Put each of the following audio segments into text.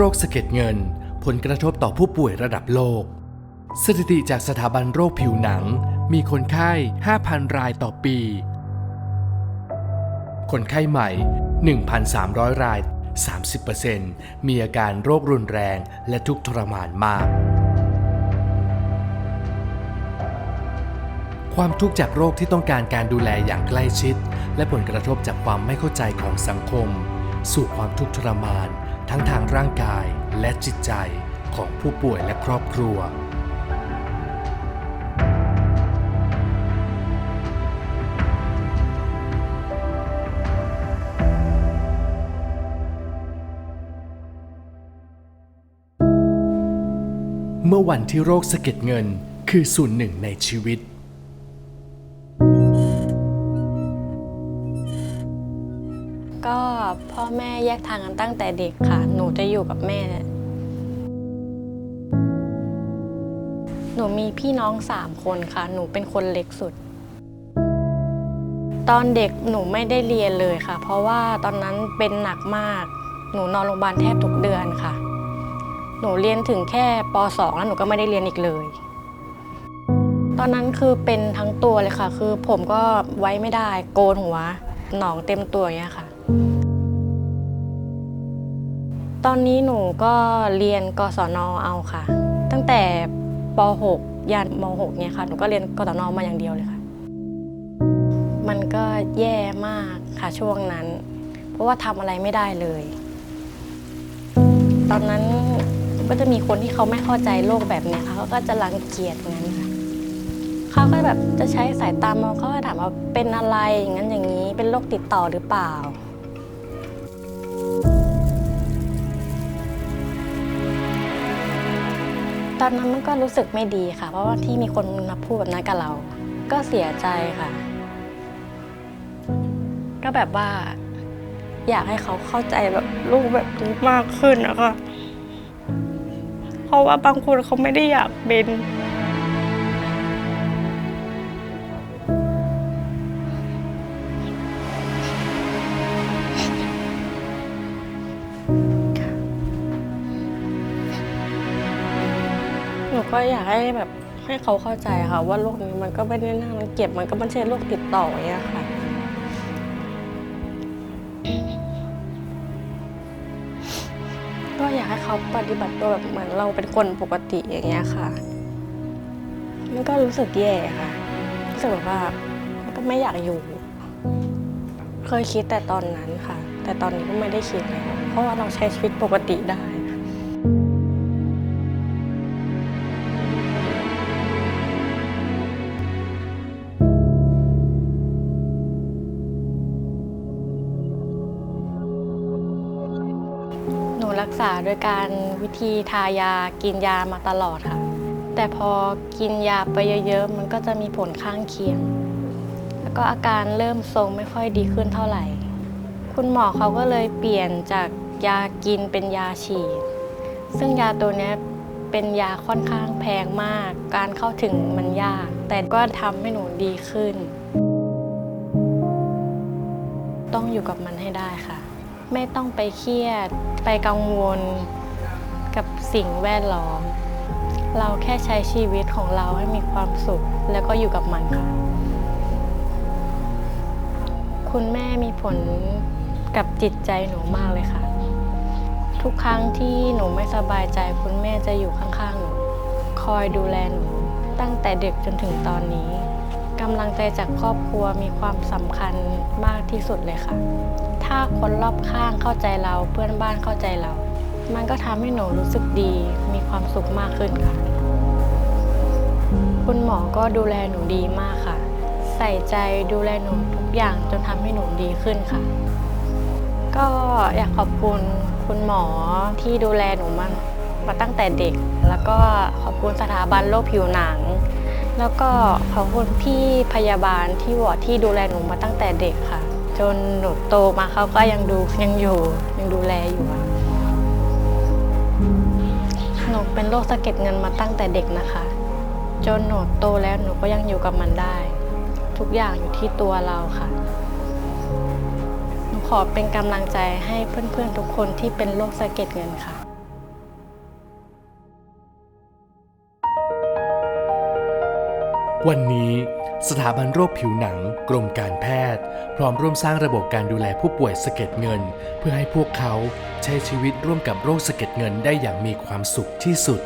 โรคสะเก็ดเงิน ผลกระทบต่อผู้ป่วยระดับโลก สถิติจากสถาบันโรคผิวหนัง มีคนไข้ 5,000 รายต่อปี คนไข้ใหม่ 1,300 ราย 30%มีอาการโรครุนแรงและทุกข์ทรมานมาก ความทุกข์จากโรคที่ต้องการการดูแลอย่างใกล้ชิด และผลกระทบจากความไม่เข้าใจของสังคม สู่ความทุกข์ทรมาน ทั้งทางร่างกายและจิตใจของผู้ป่วยและครอบครัว เมื่อวันที่โรคสะเก็ดเงินคือส่วนหนึ่งในชีวิต ก็พ่อแม่แยกทางกันตั้งแต่เด็กค่ะ หนูจะอยู่กับแม่ หนูมีพี่น้องสามคนค่ะ หนูเป็นคนเล็กสุด ตอนเด็กหนูไม่ได้เรียนเลยค่ะ เพราะว่าตอนนั้นเป็นหนักมาก หนูนอนโรงพยาบาลแทบทุกเดือนค่ะ หนูเรียนถึงแค่ป .2 แล้วหนูก็ไม่ได้เรียนอีกเลยตอนนั้นคือเป็นทั้งตัวเลยค่ะ คือผมก็ไว้ไม่ได้โกนหัว หนองเต็มตัวอย่างเงี้ยค่ะ ตอนนี้หนูก็เรียนกศนเอาค่ะ ตั้งแต่ป .6 ยันม .6 เนี่ยค่ะ หนูก็เรียนกศนมาอย่างเดียวเลยค่ะ มันก็แย่มากค่ะช่วงนั้น เพราะว่าทำอะไรไม่ได้เลย ตอนนั้นก็จะมีคนที่เขาไม่เข้าใจโลกแบบเนี้ยค่ะเขาก็จะรังเกียจงั้นค่ะเขาก็แบบจะใช้สายตามองเขาก็ถามว่าเป็นอะไรอย่างนั้นอย่างนี้เป็นโรคติดต่อหรือเปล่า ตอนนั้นมันก็รู้สึกไม่ดีค่ะ เพราะว่าที่มีคนมาพูดแบบนั้นกับเรา ก็เสียใจค่ะ ก็แบบว่า อยากให้เขาเข้าใจแบบลูกแบบนี้มากขึ้นนะคะเพราะว่าบางคนเขาไม่ได้อยากเป็น ก็อยากให้แบบให้เขาเข้าใจค่ะว่าโรคนี้มันก็ไม่ได้น่ารังเกียจมันก็ไม่ใช่โรคติดต่ออย่างเงี้ยค่ะก็อยากให้เขาปฏิบัติตัวแบบเหมือนเราเป็นคนปกติอย่างเงี้ยค่ะ มันก็รู้สึกแย่ค่ะรู้สึกแบบว่าก็ไม่อยากอยู่ เคยคิดแต่ตอนนั้นค่ะ แต่ตอนนี้ก็ไม่ได้คิดแล้วเพราะว่าเราใช้ชีวิตปกติได้ รักษาโดยการวิธีทายากินยามาตลอดค่ะ แต่พอกินยาไปเยอะๆ มันก็จะมีผลข้างเคียง แล้วก็อาการเริ่มทรงไม่ค่อยดีขึ้นเท่าไหร่ คุณหมอเขาก็เลยเปลี่ยนจากยากินเป็นยาฉีด ซึ่งยาตัวนี้เป็นยาค่อนข้างแพงมาก การเข้าถึงมันยาก แต่ก็ทำให้หนูดีขึ้น ต้องอยู่กับมันให้ได้ค่ะ ไม่ต้องไปเครียด ไปกังวลกับสิ่งแวดล้อม เราแค่ใช้ชีวิตของเราให้มีความสุข แล้วก็อยู่กับมันค่ะ คุณแม่มีผลกับจิตใจหนูมากเลยค่ะ ทุกครั้งที่หนูไม่สบายใจคุณแม่จะอยู่ข้างๆหนู คอยดูแลหนูตั้งแต่เด็กจนถึงตอนนี้ กำลังใจจากครอบครัวมีความสำคัญมากที่สุดเลยค่ะ ถ้าคนรอบข้างเข้าใจเราเพื่อนบ้านเข้าใจเรา มันก็ทำให้หนูรู้สึกดี มีความสุขมากขึ้นค่ะ คุณหมอก็ดูแลหนูดีมากค่ะ ใส่ใจดูแลหนูทุกอย่างจนทำให้หนูดีขึ้นค่ะ ก็อยากขอบคุณคุณหมอที่ดูแลหนูมามาตั้งแต่เด็ก แล้วก็ขอบคุณสถาบันโรคผิวหนัง แล้วก็ขอบคุณพี่พยาบาลที่วอร์ดที่ดูแลหนูมาตั้งแต่เด็กค่ะ จนหนูโตมาเขาก็ยังดูยังอยู่ยังดูแลอยู่อะหนูเป็นโรคสะเก็ดเงินมาตั้งแต่เด็กนะคะ จนหนูโตแล้วหนูก็ยังอยู่กับมันได้ ทุกอย่างอยู่ที่ตัวเราค่ะ หนูขอเป็นกำลังใจให้เพื่อนๆทุกคนที่เป็นโรคสะเก็ดเงินค่ะ วันนี้สถาบันโรคผิวหนังกรมการแพทย์ พร้อมร่วมสร้างระบบการดูแลผู้ป่วยสะเก็ดเงิน เพื่อให้พวกเขาใช้ชีวิตร่วมกับโรคสะเก็ดเงินได้อย่างมีความสุขที่สุด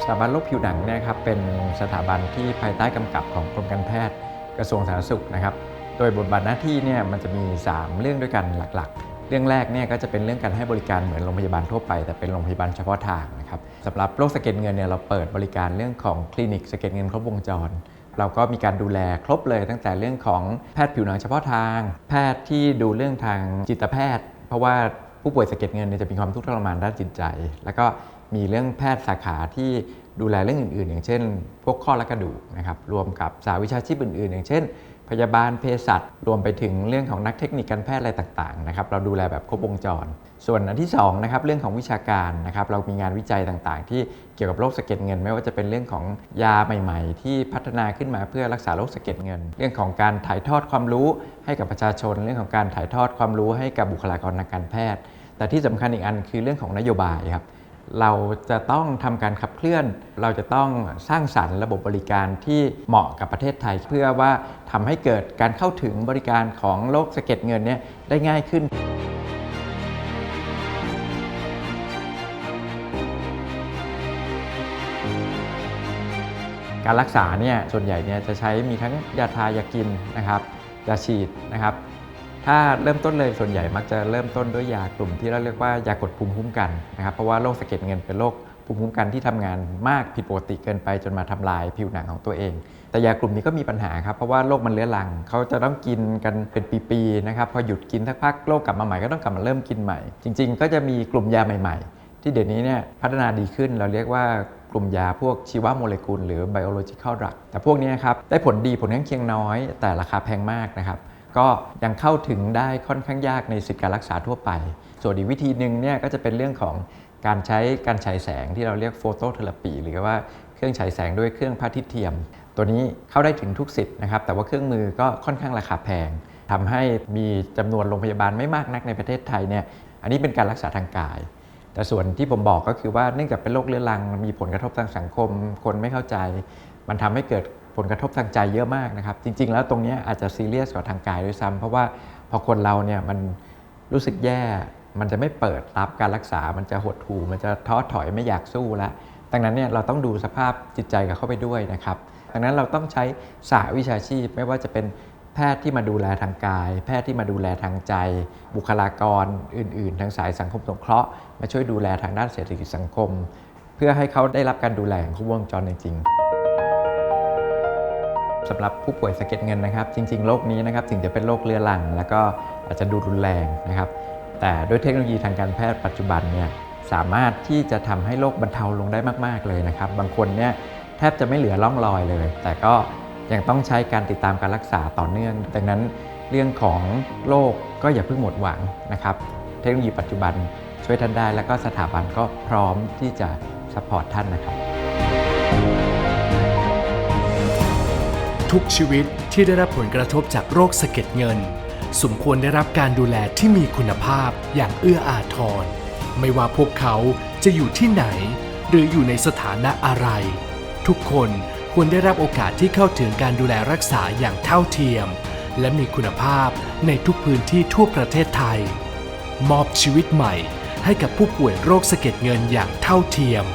สถาบันโรคผิวหนังเนี่ยครับเป็นสถาบันที่ภายใต้กำกับของกรมการแพทย์ กระทรวงสาธารณสุขนะครับ โดยบทบาทหน้าที่เนี่ยมันจะมี 3 เรื่องด้วยกันหลักๆ เรื่องแรกเนี่ยก็จะเป็นเรื่องการให้บริการเหมือนโรงพยาบาลทั่วไป แต่เป็นโรงพยาบาลเฉพาะทางนะครับสำหรับโรคสะเก็ดเงินเนี่ยเราเปิดบริการเรื่องของคลินิกสะเก็ดเงินครบวงจร เราก็มีการดูแลครบเลย ตั้งแต่เรื่องของแพทย์ผิวหนังเฉพาะทาง แพทย์ที่ดูเรื่องทางจิตแพทย์ เพราะว่าผู้ป่วยสะเก็ดเงินเนี่ยจะมีความทุกข์ทรมานด้านจิตใจ แล้วก็มีเรื่องแพทย์สาขาที่ดูแลเรื่องอื่น ๆ อย่างเช่น พวกข้อและกระดูกนะครับรวมกับสาวิชาชีพอื่น ๆ อย่างเช่น พยาบาลเภสัชรวมไปถึงเรื่องของนักเทคนิคการแพทย์อะไรต่างๆนะครับเราดูแลแบบครบวงจร ส่วนอันที่2นะครับเรื่องของวิชาการนะครับเรามีงานวิจัยต่างๆ ที่เกี่ยวกับโรคสะเก็ดเงิน ไม่ว่าจะเป็นเรื่องของยาใหม่ๆ ที่พัฒนาขึ้นมาเพื่อรักษาโรคสะเก็ดเงิน เรื่องของการถ่ายทอดความรู้ให้กับประชาชน เรื่องของการถ่ายทอดความรู้ให้กับบุคลากรทางการแพทย์ แต่ที่สำคัญอีกอันคือเรื่องของนโยบายครับ เราจะต้องทำการขับเคลื่อน เราจะต้องสร้างสรรค์ระบบบริการที่เหมาะกับประเทศไทย เพื่อว่าทำให้เกิดการเข้าถึงบริการของโรคสะเก็ดเงินเนี่ยได้ง่ายขึ้นการรักษาเนี่ยส่วนใหญ่เนี่ยจะใช้มีทั้งยาทายากินนะครับยาฉีดนะครับ ถ้าเริ่มต้นเลยส่วนใหญ่มักจะเริ่มต้นด้วยยากลุ่มที่เราเรียกว่ายากดภูมิคุ้มกันนะครับเพราะว่าโรคสะเก็ดเงินเป็นโรคภูมิคุ้มกันที่ทำงานมากผิดปกติเกินไปจนมาทำลายผิวหนังของตัวเอง แต่ยากลุ่มนี้ก็มีปัญหาครับเพราะว่าโรคมันเลื้อรังเขาจะต้องกินกันเป็นปีๆนะครับพอหยุดกินสักพักโรคกลับมาใหม่ก็ต้องกลับมาเริ่มกินใหม่ จริง ๆ ก็จะมีกลุ่มยาใหม่ ๆ ที่เดี๋ยวนี้เนี่ยพัฒนาดีขึ้นเราเรียกว่ากลุ่มยาพวกชีวโมเลกุลหรือ biological drug แต่พวกนี้ครับได้ผลดีผลข้างเคียงน้อย แต่ราคาแพงมากนะครับ ก็ยังเข้าถึงได้ค่อนข้างยากในสิทธิการรักษาทั่วไป ส่วนอีกวิธีหนึ่งเนี่ยก็จะเป็นเรื่องของการใช้การฉายแสงที่เราเรียกโฟโตเทอราปีหรือว่าเครื่องฉายแสงด้วยเครื่องพระอาทิตย์เทียม ตัวนี้เข้าได้ถึงทุกสิทธิ์นะครับ แต่ว่าเครื่องมือก็ค่อนข้างราคาแพงทำให้มีจำนวนโรงพยาบาลไม่มากนักในประเทศไทยเนี่ยอันนี้เป็นการรักษาทางกาย แต่ส่วนที่ผมบอกก็คือว่าเนื่องจากเป็นโรคเรื้อรังมีผลกระทบทางสังคม คนไม่เข้าใจ มันทำให้เกิดผลกระทบทางใจเยอะมากนะครับ จริง ๆ แล้วตรงนี้อาจจะซีเรียสกว่าทางกายด้วยซ้ำเพราะว่าพอคนเราเนี่ยมันรู้สึกแย่ มันจะไม่เปิดรับการรักษา มันจะหดหู่ มันจะท้อถอยไม่อยากสู้ล้วดังนั้นเนี่ยเราต้องดูสภาพจิตใจกับเข้าไปด้วยนะครับ ดังนั้นเราต้องใช้สาวิชาชีพ ไม่ว่าจะเป็นแพทย์ที่มาดูแลทางกาย แพทย์ที่มาดูแลทางใจ บุคลากรอื่น ๆ ทางสายสังคมสงเคราะห์มาช่วยดูแลทางด้านเศรษฐกิจสังคม เพื่อให้เขาได้รับการดูแลของครบวงจรจริงๆ สำหรับผู้ป่วยสะเก็ดเงินนะครับ จริง ๆ โรคนี้นะครับถึงจะเป็นโรคเรื้อรัง แล้วก็อาจจะดูรุนแรงนะครับ แต่ด้วยเทคโนโลยีทางการแพทย์ปัจจุบันเนี่ยสามารถที่จะทำให้โรคบรรเทาลงได้มาก ๆ เลยนะครับ บางคนเนี่ยแทบจะไม่เหลือร่องรอยเลย แต่ก็ยังต้องใช้การติดตามการรักษาต่อเนื่อง ดังนั้นเรื่องของโรคก็อย่าเพิ่งหมดหวังนะครับ เทคโนโลยีปัจจุบันช่วยท่านได้ แล้วก็สถาบันก็พร้อมที่จะสปอร์ตท่านนะครับ ทุกชีวิตที่ได้รับผลกระทบจากโรคสะเก็ดเงิน สมควรได้รับการดูแลที่มีคุณภาพอย่างเอื้ออาทร ไม่ว่าพวกเขาจะอยู่ที่ไหน หรืออยู่ในสถานะอะไร ทุกคนควรได้รับโอกาสที่เข้าถึงการดูแลรักษาอย่างเท่าเทียม และมีคุณภาพในทุกพื้นที่ทั่วประเทศไทย มอบชีวิตใหม่ให้กับผู้ป่วยโรคสะเก็ดเงินอย่างเท่าเทียม